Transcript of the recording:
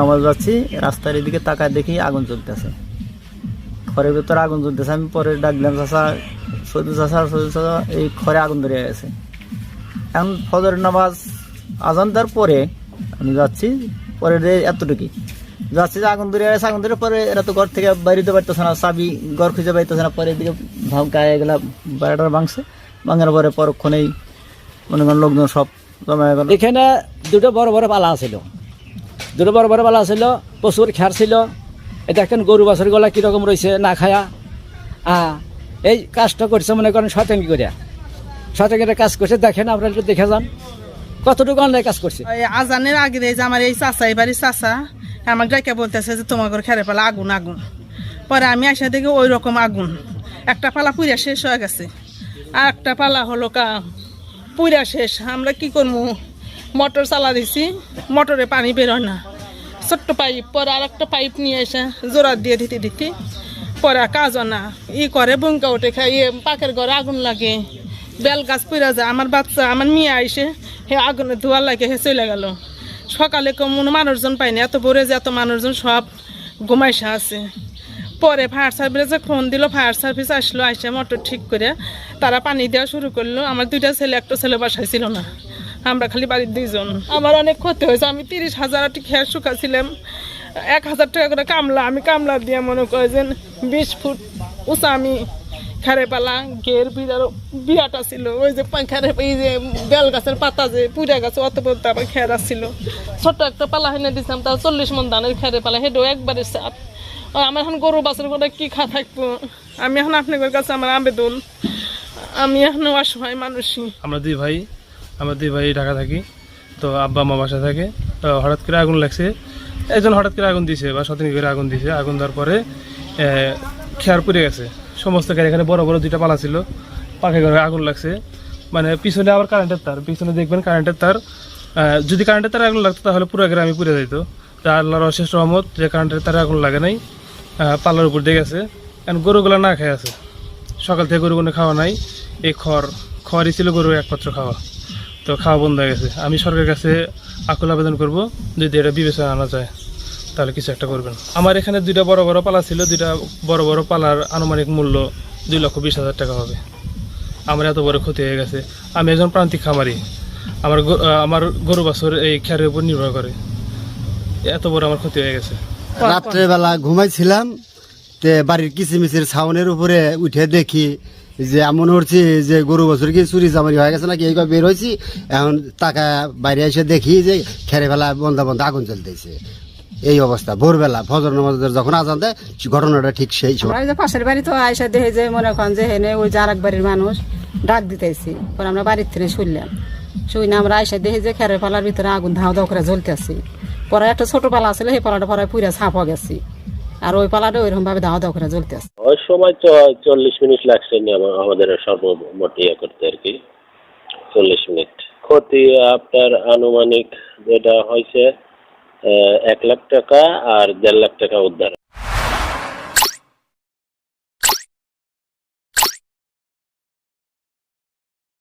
নামাজ যাচ্ছি, রাস্তার এদিকে তাকায় দেখি আগুন জ্বলতেছে। ঘরের ভেতরে আগুন জ্বলতেছে, আমি পরে ডাকলাম চাষা সৈদু চাষা সৈদু চাষা এই ঘরে আগুন ধরে গেছে এখন ফজরের নামাজ আজান দেওয়ার পরে আমি যাচ্ছি, পরে এতটুকুই। যাচ্ছি যে আগুন ধরে গেছে আগুন ধরে পরে এরা তো ঘর থেকে বাইরেতে পারতেছে না, চাবি ঘর খুঁজে পাইতেছে না, পরে এদিকে গায়ে গেলা বাড়িটার ভাঙছে। ভাঙার পরে পরক্ষণেই মনে করেন লোকজন সব জমা গেল। এখানে দুটো বড় বড় পালা ছিল। দুটো বড় বড় পালা ছিল খ্যার ছিল। এটা এখন গরু বাছর গলা কীরকম রয়েছে না খায়া? আ এই কাজটা করছে মনে করেন শতাঙ্গি করে শতাঙ্গিটা কাজ করছে দেখেন আপনারা একটু দেখে যান। কতটুকু অন্যায় কাজ করছে এই আজানের আগে এই যে আমার এই চাচা এবারই চাচা আমার ডাইকা বলতেছে যে তোমার ঘর খেরে পালা আগুন আগুন। পরে আমি আসা দেখি ওই রকম আগুন। একটা পালা পুইরা শেষ হয়ে গেছে। আর একটা পালা হলো কা, পুইরা শেষ। আমরা কি করব মোটর চালা দিছি, মোটরে পানি বেরোয় না। ছোট্ট পাইপ, পরে আর একটা পাইপ নিয়ে এসে জোড়া দিয়ে দিতে দিতে, পরে কাজ না। ই করে, বুঙ্কা উঠে খাই ইয়ে পাকের ঘরে আগুন লাগে। বেল গাছ পুরা যায়, আমার বাচ্চা, আমার মেয়ে আইসে, হে আগুনে ধোয়া লাগে, হে চলে গেল। সকালে কোনো মানুষজন পাইনি এত ভোরে যে এত মানুষজন সব ঘুমাইসা আছে। পরে ফায়ার সার্ভিসে ফোন দিল ফায়ার সার্ভিস আসলো আইসে মোটর ঠিক করে, তারা পানি দেওয়া শুরু করল। আমার দুইটা ছেলে, একটা ছেলে বাসায় ছিল না। আমরা খালি বাড়ির দুইজন। আমার অনেক ক্ষতি হয়েছে। আমি তিরিশ হাজার টি খেয়ার শুকাছিলাম। এক হাজার টাকা করে কামলা, আমি কামলা দিয়ে মনে করে যে বিশ ফুট উঁচা আমি খারে পালা ঘের বিড়ার বিয়াটা ছিল। ওই যে খারে, এই যে বেল গাছের পাতা যে পুরা গাছে, অত বলতে আবার খেরা ছিল ছোট্ট একটা পালা হেনে দিছিলাম, তাও চল্লিশ মন দানের খেরে পালা হেঁটেও একবারে সাত আর আমার এখন গরু বাছর করে কি খা থাকব? আমি এখন আপনাদের কাছে আমার আবেদন। আমি এখন অসহায় মানুষই। আমরা দুই ভাই। আমরা দুই ভাই ঢাকা থাকি তো আব্বা মা বাসা থাকে। তো হঠাৎ করে আগুন লাগছে। একজন হঠাৎ করে আগুন দিছে বা সতেন করে আগুন দিছে। আগুন দেওয়ার পরে খেয়ার পুড়ে গেছে। সমস্ত গাড়ি এখানে বড় বড় দুইটা পালা ছিল। পাখে ঘরে আগুন লাগছে। মানে পিছনে আবার কারেন্টের তার। পিছনে দেখবেন কারেন্টের তার। যদি কারেন্টের তার আগুন লাগতো তাহলে পুরো গ্রামে পুড়ে যেত তা আল্লাহর অশেষ রহমত যে কারেন্টের তারে আগুন লাগে নাই। আহ, পাল্লার উপর দিয়ে গেছে। এখন গরুগুলো না খেয়ে আছে। সকাল থেকে গরু কোনো খাওয়া নাই। এই খড় খড়ই ছিল গরু একমাত্র খাওয়া। তো খাওয়া বন্ধ হয়ে গেছে। আমি সরকারের কাছে আকুল আবেদন করব যদি এটা বিবেচনা আনা যায়, তাহলে কিছু একটা করবেন। আমার এখানে দুইটা বড় বড় পালা ছিল, দুইটা বড় বড় পালার আনুমানিক মূল্য দুই লক্ষ বিশ হাজার টাকা হবে। আমার এত বড় ক্ষতি হয়ে গেছে। আমি একজন প্রান্তিক খামারি। আমার আমার গরু বাছর এই খেয়ারের উপর নির্ভর করে। এত বড় আমার ক্ষতি হয়ে গেছে। রাত্রেবেলা ঘুমাইছিলাম, তে বাড়ির কিচিমিচির ছাউনের উপরে উঠে দেখি যে এমন হচ্ছে যে গরু বছর কি চুরি জামারি হয়ে গেছে নাকি এইভাবে বের হয়েছি এখন টাকা বাইরে এসে দেখি যে খেরে ফেলা বন্ধা বন্ধা আগুন জ্বলতেছে। এই অবস্থা, ভোরবেলা ফজর নামাজের যখন আজান দেয়, ঘটনাটা ঠিক সেই সময়। পাশের বাড়ি তো আইসা দেখে যে মনে করেন যে হেনে ওই আর বাড়ির মানুষ ডাক দিতেছি। পরে আমরা বাড়ির থেকে শুনলাম শুই না আমরা আইসা দেখে যে খেরে ফেলার ভিতরে আগুন ধাও ধাও করে জ্বলতেছি। পরে একটা ছোট পালা ছিল সেই পালাটা পরে পুরা ছাপ গেছি। আর ওই পালাটা ওইরকম ভাবে দাওয়া দাওয়া করে জ্বলতেছে ওই সময় তো চল্লিশ মিনিট লাগছে আমাদের সর্বমোট ইয়ে করতে আর কি। চল্লিশ মিনিট। ক্ষতি আপনার আনুমানিক যেটা হয়েছে এক লাখ টাকা আর দেড় লাখ টাকা উদ্ধার।